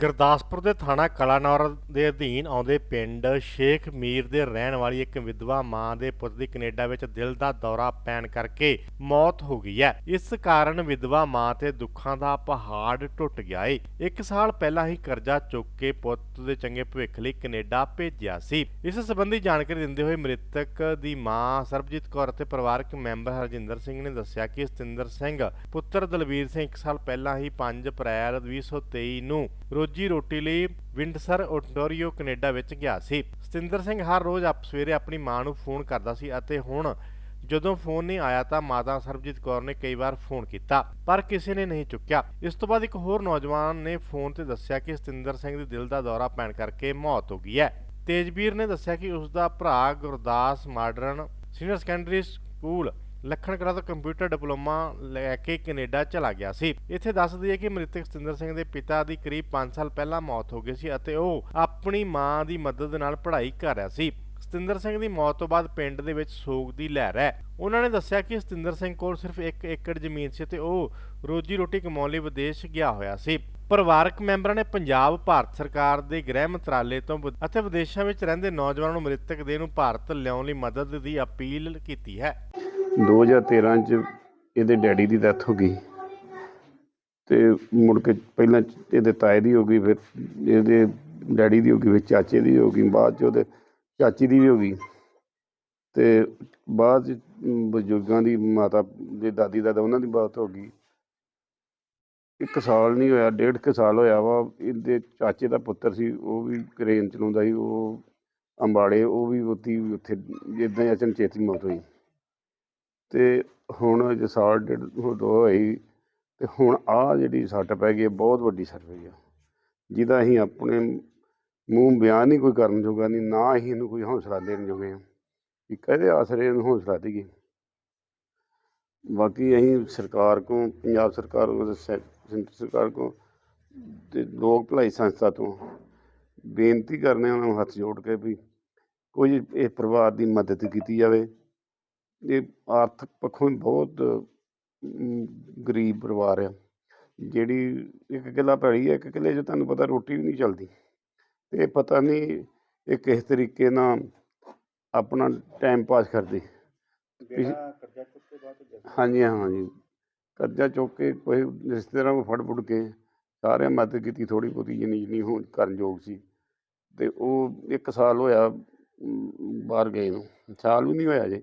ਗੁਰਦਾਸਪੁਰ ਦੇ ਥਾਣਾ ਕਲਾਨੌਰ ਦੇ ਅਧੀਨ ਆਉਂਦੇ ਪਿੰਡ ਸ਼ੇਖ ਮੀਰ ਦੇ ਰਹਿਣ ਵਾਲੀ ਇੱਕ ਵਿਧਵਾ ਮਾਂ ਦੇ ਪੁੱਤ ਦੀ ਕੈਨੇਡਾ ਵਿੱਚ ਦਿਲ ਦਾ ਦੌਰਾ ਪੈਣ ਕਰਕੇ ਮੌਤ ਹੋ ਗਈ ਹੈ। ਇਸ ਕਾਰਨ ਵਿਧਵਾ ਮਾਂ ਤੇ ਦੁੱਖਾਂ ਦਾ ਪਹਾੜ ਟੁੱਟ ਗਿਆ ਏ। ਇੱਕ ਸਾਲ ਪਹਿਲਾਂ ਹੀ ਕਰਜ਼ਾ ਚੁੱਕ ਕੇ ਪੁੱਤ ਦੇ ਚੰਗੇ ਭਵਿੱਖ ਲਈ ਕੈਨੇਡਾ ਭੇਜਿਆ ਸੀ। ਇਸ ਸੰਬੰਧੀ ਜਾਣਕਾਰੀ ਦਿੰਦੇ ਹੋਏ ਮ੍ਰਿਤਕ ਦੀ ਮਾਂ ਸਰਬਜੀਤ ਕੌਰ ਅਤੇ ਪਰਿਵਾਰਕ ਮੈਂਬਰ ਹਰਜਿੰਦਰ ਸਿੰਘ ਨੇ ਦੱਸਿਆ ਕਿ ਸਤਿੰਦਰ ਸਿੰਘ ਪੁੱਤਰ ਦਲਵੀਰ ਸਿੰਘ ਇੱਕ ਸਾਲ ਪਹਿਲਾਂ ਹੀ 5 ਅਪ੍ਰੈਲ 2023 ਨੂੰ ਰੋਜੀ ਰੋਟੀ ਲਈ ਵਿੰਡਸਰ ਓਨਟਾਰੀਓ ਕੈਨੇਡਾ ਵਿੱਚ ਗਿਆ ਸੀ। ਸਤਿੰਦਰ ਸਿੰਘ ਹਰ ਰੋਜ਼ ਆਪ ਸਵੇਰੇ ਆਪਣੀ ਮਾਂ ਨੂੰ ਫੋਨ ਕਰਦਾ ਸੀ ਅਤੇ ਹੁਣ ਜਦੋਂ ਫੋਨ ਨਹੀਂ ਆਇਆ ਤਾਂ ਮਾਤਾ ਸਰਬਜੀਤ ਕੌਰ ਨੇ ਕਈ ਵਾਰ ਫੋਨ ਕੀਤਾ, ਪਰ ਕਿਸੇ ਨੇ ਨਹੀਂ ਚੁੱਕਿਆ। ਇਸ ਤੋਂ ਬਾਅਦ ਇੱਕ ਹੋਰ ਨੌਜਵਾਨ ਨੇ ਫੋਨ ਤੇ ਦੱਸਿਆ ਕਿ ਸਤਿੰਦਰ ਸਿੰਘ ਦੇ ਦਿਲ ਦਾ ਦੌਰਾ ਪੈਣ ਕਰਕੇ ਮੌਤ ਹੋ ਗਈ ਹੈ। ਤੇਜਵੀਰ ਨੇ ਦੱਸਿਆ ਕਿ ਉਸ ਦਾ ਭਰਾ Gurdas modern senior secondary school Lakhan Kalan ਤੋਂ ਕੰਪਿਊਟਰ ਡਿਪਲੋਮਾ ਲੈ ਕੇ ਕੈਨੇਡਾ ਚਲਾ ਗਿਆ ਸੀ। ਇੱਥੇ ਦੱਸ ਦਈਏ ਕਿ ਮ੍ਰਿਤਕ ਸਤਿੰਦਰ ਸਿੰਘ ਦੇ ਪਿਤਾ ਦੀ ਕਰੀਬ 5 ਸਾਲ ਪਹਿਲਾਂ ਮੌਤ ਹੋ ਗਈ ਸੀ ਅਤੇ ਉਹ ਆਪਣੀ ਮਾਂ ਦੀ ਮਦਦ ਨਾਲ ਪੜ੍ਹਾਈ ਕਰ ਰਿਹਾ ਸੀ। ਸਤਿੰਦਰ ਸਿੰਘ ਦੀ ਮੌਤ ਤੋਂ ਬਾਅਦ ਪਿੰਡ ਦੇ ਵਿੱਚ ਸੋਗ ਦੀ ਲਹਿਰ ਹੈ। ਉਹਨਾਂ ਨੇ ਦੱਸਿਆ ਕਿ ਸਤਿੰਦਰ ਸਿੰਘ ਕੋਲ ਸਿਰਫ 1 ਏਕੜ ਜ਼ਮੀਨ ਸੀ ਤੇ ਉਹ ਰੋਜੀ ਰੋਟੀ ਕਮਾਉਣ ਲਈ ਵਿਦੇਸ਼ ਗਿਆ ਹੋਇਆ ਸੀ। ਪਰਿਵਾਰਕ ਮੈਂਬਰਾਂ ਨੇ ਪੰਜਾਬ, ਭਾਰਤ ਸਰਕਾਰ ਦੇ ਗ੍ਰਹਿ ਮੰਤਰਾਲੇ ਤੋਂ ਅਤੇ ਵਿਦੇਸ਼ਾਂ ਵਿੱਚ ਰਹਿੰਦੇ ਨੌਜਵਾਨਾਂ ਨੂੰ ਮ੍ਰਿਤਕ ਦੇਹ ਨੂੰ ਭਾਰਤ ਲਿਆਉਣ ਲਈ ਮਦਦ ਦੀ ਅਪੀਲ ਕੀਤੀ ਹੈ। 2013 ਚ ਇਹਦੇ ਡੈਡੀ ਦੀ ਡੈਥ ਹੋ ਗਈ। ਤੇ ਮੁੜ ਕੇ ਪਹਿਲਾਂ ਇਹਦੇ ਤਾਏ ਦੀ ਹੋ ਗਈ, ਫਿਰ ਇਹਦੇ ਡੈਡੀ ਦੀ ਹੋ ਗਈ, ਫਿਰ ਚਾਚੇ ਦੀ ਹੋ ਗਈ, ਬਾਅਦ ਚ ਉਹਦੇ ਚਾਚੀ ਦੀ ਵੀ ਹੋ ਗਈ। ਤੇ ਬਾਅਦ ਚ ਬਜ਼ੁਰਗਾਂ ਦੀ ਮਾਤਾ, ਦੇ ਦਾਦੀ, ਦਾਦਾ ਉਹਨਾਂ ਦੀ ਬਾਤ ਹੋ ਗਈ। ਇੱਕ ਸਾਲ ਨਹੀਂ ਹੋਇਆ, ਡੇਢ ਕੁ ਸਾਲ ਹੋਇਆ ਵਾ। ਇਹਦੇ ਚਾਚੇ ਦਾ ਪੁੱਤਰ ਸੀ, ਉਹ ਵੀ ਕਰੇਨ ਚਲਾਉਂਦਾ ਸੀ, ਉਹ ਅੰਬਾਲੇ, ਉਹ ਵੀ ਉੱਥੇ ਉੱਥੇ ਜਿੱਦਾਂ ਹੀ ਮੌਤ ਹੋਈ। ਤੇ ਹੁਣ ਜੇ ਸਾਲ ਡੇਢ ਦੋ ਹੋਈ ਤੇ ਹੁਣ ਆ ਜਿਹੜੀ ਸੱਟ ਪੈ ਗਈ ਹੈ, ਬਹੁਤ ਵੱਡੀ ਸੱਟ ਪਈ ਆ। ਜਿਹਦਾ ਅਸੀਂ ਆਪਣੇ ਮੂੰਹ ਬਿਆਨ ਨਹੀਂ ਕੋਈ ਕਰਨ ਜੋਗਾ ਨਹੀਂ ਨਾ ਅਸੀਂ ਇਹਨੂੰ ਕੋਈ ਹੌਸਲਾ ਦੇਣ ਜੋਗੇ ਆ ਕਿ ਕਹਦੇ ਆਸਰੇ ਇਹਨੂੰ ਹੌਸਲਾ ਦੇਈਏ? ਬਾਕੀ ਅਸੀਂ ਸਰਕਾਰ ਕੋ ਪੰਜਾਬ ਸਰਕਾਰ ਕੋ ਸੈਂਟਰ ਸਰਕਾਰ ਕੋ ਤੇ ਲੋਕ ਭਲਾਈ ਸੰਸਥਾ ਤੋਂ ਬੇਨਤੀ ਕਰਨੇ ਉਹਨਾਂ ਨੂੰ ਹੱਥ ਜੋੜ ਕੇ ਵੀ ਕੋਈ ਇਹ ਪਰਿਵਾਰ ਦੀ ਮਦਦ ਕੀਤੀ ਜਾਵੇ। ਇਹ ਆਰਥਿਕ ਪੱਖੋਂ ਬਹੁਤ ਗਰੀਬ ਪਰਿਵਾਰ ਆ। ਜਿਹੜੀ ਇੱਕ ਕਿੱਲਾ ਪੈਲੀ ਹੈ ਇੱਕ ਕਿੱਲੇ 'ਚ ਤੁਹਾਨੂੰ ਪਤਾ ਰੋਟੀ ਵੀ ਨਹੀਂ ਚੱਲਦੀ। ਤੇ ਪਤਾ ਨਹੀਂ ਇਹ ਕਿਸ ਤਰੀਕੇ ਨਾਲ ਆਪਣਾ ਟਾਈਮ ਪਾਸ ਕਰਦੇ। ਹਾਂਜੀ ਹਾਂਜੀ। ਕਰਜ਼ਾ ਚੁੱਕ ਕੇ ਕੋਈ ਰਿਸ਼ਤੇਦਾਰਾਂ ਨੂੰ ਫੜ ਫੁੜ ਕੇ ਸਾਰਿਆਂ ਮਦਦ ਕੀਤੀ ਥੋੜੀ ਬਹੁਤੀ ਜਿੰਨੀ ਜਿੰਨੀ ਹੋਣ ਕਰਨ ਯੋਗ ਸੀ। ਤੇ ਉਹ ਇੱਕ ਸਾਲ ਹੋਇਆ ਬਾਹਰ ਗਏ ਨੂੰ। ਸਾਲ ਵੀ ਨਹੀਂ ਹੋਇਆ ਜੇ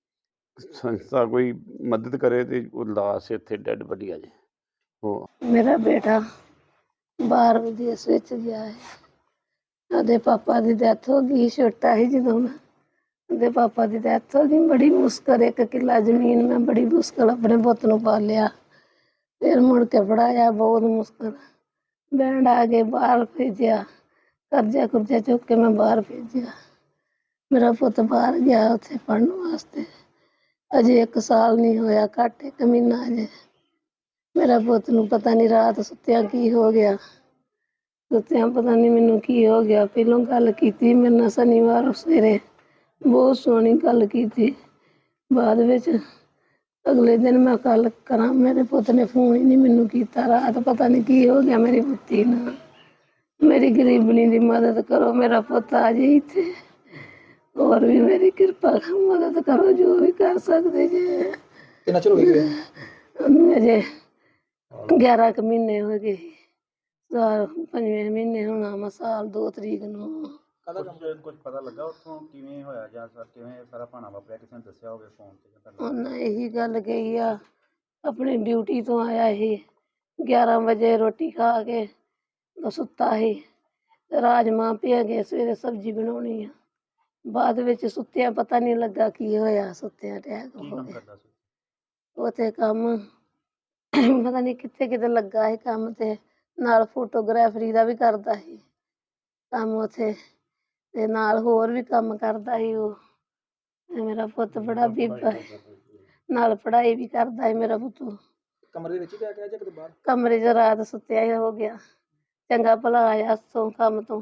ਸੰਸਥਾ ਕੋਈ ਮਦਦ ਕਰੇ ਤੇ ਉਹ ਲਾਸ਼ ਇੱਥੇ ਡੈੱਡ ਬੜੀ ਆ ਜੇ। ਉਹ ਮੇਰਾ ਬੇਟਾ ਬਾਹਰ ਵਿਦੇਸ਼ ਵਿੱਚ ਗਿਆ ਹੈ। ਉਹਦੇ ਪਾਪਾ ਦੀ ਡੈਥ ਹੋ ਗਈ, ਛੋਟਾ ਹੀ ਜਦੋਂ ਮੈਂ। ਉਹਦੇ ਪਾਪਾ ਦੀ ਡੈਥ ਹੋ ਗਈ, ਬੜੀ ਮੁਸ਼ਕਲ, ਇੱਕ ਕਿੱਲਾ ਜ਼ਮੀਨ ਮੈਂ ਬੜੀ ਮੁਸ਼ਕਲ ਆਪਣੇ ਪੁੱਤ ਨੂੰ ਪਾਲਿਆ। ਫਿਰ ਮੁੜ ਕੇ ਪੜਾਇਆ ਬਹੁਤ ਮੁਸ਼ਕਲ। ਬੈਂਡ ਆ ਕੇ ਬਾਹਰ ਭੇਜਿਆ, ਕਰਜ਼ਾ ਕੁਰਜ਼ਾ ਚੁੱਕ ਕੇ ਮੈਂ ਬਾਹਰ ਭੇਜਿਆ। ਮੇਰਾ ਪੁੱਤ ਬਾਹਰ ਗਿਆ ਉੱਥੇ ਪੜਨ ਵਾਸਤੇ। ਅਜੇ ਇੱਕ ਸਾਲ ਨਹੀਂ ਹੋਇਆ, ਘੱਟ ਇੱਕ ਮਹੀਨਾ ਅਜੇ। ਮੇਰਾ ਪੁੱਤ ਨੂੰ ਪਤਾ ਨਹੀਂ ਰਾਤ ਸੁੱਤਿਆਂ ਕੀ ਹੋ ਗਿਆ। ਸੁੱਤਿਆਂ ਪਤਾ ਨਹੀਂ ਮੈਨੂੰ ਕੀ ਹੋ ਗਿਆ। ਪਹਿਲੋਂ ਗੱਲ ਕੀਤੀ ਮੇਰੇ ਨਾਲ ਸ਼ਨੀਵਾਰ ਸਵੇਰੇ। ਬਹੁਤ ਸੋਹਣੀ ਗੱਲ ਕੀਤੀ। ਬਾਅਦ ਵਿੱਚ ਅਗਲੇ ਦਿਨ ਮੈਂ ਕੱਲ ਕਰਾਂ, ਮੇਰੇ ਪੁੱਤ ਨੇ ਫੋਨ ਹੀ ਨਹੀਂ ਮੈਨੂੰ ਕੀਤਾ। ਰਾਤ ਪਤਾ ਨਹੀਂ ਕੀ ਹੋ ਗਿਆ ਮੇਰੀ ਪੁੱਤੀ ਨਾਲ। ਮੇਰੀ ਗਰੀਬਣੀ ਦੀ ਮਦਦ ਕਰੋ, ਮੇਰਾ ਪੁੱਤ ਆ ਜੇ ਇੱਥੇ। ਹੋਰ ਵੀ ਮੇਰੀ ਕਿਰਪਾ ਮਦਦ ਕਰੋ ਜੋ ਵੀ ਕਰ ਸਕਦੇ ਜੇ। ਕਿੰਨਾ ਚਿਰ ਹੋ ਗਿਆ ਅਜੇ 11 ਕੁ ਮਹੀਨੇ ਹੋ ਗਏ ਸਾਲ ਪੰਜਵੇਂ ਮਹੀਨੇ ਹੋਣਾ ਵਾ ਸਾਲ 2 ਤਰੀਕ ਨੂੰ। ਕਾਹਦਾ ਕੰਮ ਕੁਝ ਕੁਝ ਪਤਾ ਲੱਗਾ ਉੱਥੋਂ ਕਿਵੇਂ ਹੋਇਆ ਜਾਂ ਸਰ ਕਿਵੇਂ ਇਹ ਸਾਰਾ ਭਾਣਾ ਵਾਪਰਿਆ? ਕਿਸੇ ਨੇ ਦੱਸਿਆ ਹੋਵੇ ਫੋਨ ਤੇ ਜਾਂ ਪਹਿਲਾਂ ਉਹਨਾਂ ਇਹੀ ਗੱਲ ਕਹੀ ਆ ਆਪਣੀ ਡਿਊਟੀ ਤੋਂ ਆਇਆ ਇਹ 11 ਵਜੇ ਰੋਟੀ ਖਾ ਕੇ ਉਹ ਸੁੱਤਾ ਸੀ। ਰਾਜਮਾਂ ਪਿਆ ਗਏ ਸਵੇਰੇ ਸਬਜ਼ੀ ਬਣਾਉਣੀ ਆ। ਬਾਅਦ ਵਿੱਚ ਸੁੱਤਿਆਂ ਪਤਾ ਨਹੀਂ ਲੱਗਾ ਕੀ ਹੋਇਆ ਸੁੱਤਿਆਂ ਅਟੈਕ ਕੀ ਹੋ ਕੰਮ ਗਿਆ ਕਰਦਾ ਸੀ? ਉਥੇ ਕੰਮ ਪਤਾ ਨਹੀਂ ਕਿੱਥੇ ਕਿਤੇ ਲੱਗਾ ਹੈ ਕੰਮ ਤੇ ਨਾਲ ਫੋਟੋਗ੍ਰਾਫਰੀ ਦਾ ਵੀ ਕਰਦਾ ਸੀ। ਕੰਮ ਉਥੇ ਤੇ ਨਾਲ ਹੋਰ ਵੀ ਕੰਮ ਕਰਦਾ ਸੀ ਉਹ। ਤੇ ਮੇਰਾ ਪੁੱਤ ਬੜਾ ਬੀਬਾ ਹੈ ਨਾਲ ਪੜ੍ਹਾਈ ਵੀ ਕਰਦਾ ਹੈ ਮੇਰਾ ਪੁੱਤ। ਕਮਰੇ ਦੇ ਵਿੱਚ ਹੀ ਪਿਆ ਗਿਆ ਜਾਂ ਕਿਤੇ ਬਾਹਰ? ਕਮਰੇ 'ਚ ਰਾਤ ਸੁੱਤਿਆ ਹੀ ਹੋ ਗਿਆ। ਚੰਗਾ ਭਲਾ ਆਇਆ ਤੋਂ ਕੰਮ ਤੋਂ।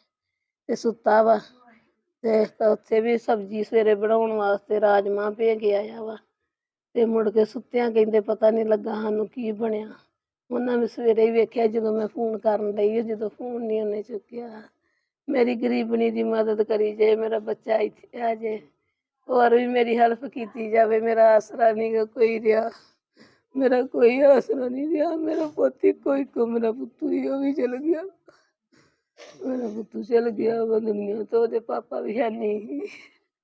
ਤੇ ਸੁੱਤਾ ਵਾ ਤੇ ਉੱਥੇ ਵੀ ਸਬਜ਼ੀ ਸਵੇਰੇ ਬਣਾਉਣ ਵਾਸਤੇ ਰਾਜਮਾ ਭੇ ਕੇ ਆਇਆ ਵਾ। ਤੇ ਮੁੜ ਕੇ ਸੁੱਤਿਆਂ ਕਹਿੰਦੇ ਪਤਾ ਨਹੀਂ ਲੱਗਾ ਸਾਨੂੰ ਕੀ ਬਣਿਆ। ਉਹਨਾਂ ਵੀ ਸਵੇਰੇ ਹੀ ਵੇਖਿਆ ਜਦੋਂ ਮੈਂ ਫੋਨ ਕਰਨ ਲਈ, ਜਦੋਂ ਫੋਨ ਨਹੀਂ ਉਹਨੇ ਚੁੱਕਿਆ। ਮੇਰੀ ਗਰੀਬਣੀ ਦੀ ਮਦਦ ਕਰੀ ਜੇ, ਮੇਰਾ ਬੱਚਾ ਇੱਥੇ ਆ ਜੇ। ਹੋਰ ਵੀ ਮੇਰੀ ਹੈਲਪ ਕੀਤੀ ਜਾਵੇ, ਮੇਰਾ ਆਸਰਾ ਨਹੀਂ ਕੋਈ ਰਿਹਾ। ਮੇਰਾ ਕੋਈ ਆਸਰਾ ਨਹੀਂ ਰਿਹਾ, ਮੇਰਾ ਪੋਤੀ ਕੋਈ ਕੋ ਮੇਰਾ ਪੁੱਤੂ ਹੀ ਉਹ ਵੀ ਚਲ ਗਿਆ। ਮੇਰਾ ਪੁੱਤੂ ਚਲ ਗਿਆ ਵਾ ਦੁਨੀਆ ਤੋਂ ਉਹਦੇ ਪਾਪਾ ਵੀ ਹੈ ਨਹੀਂ।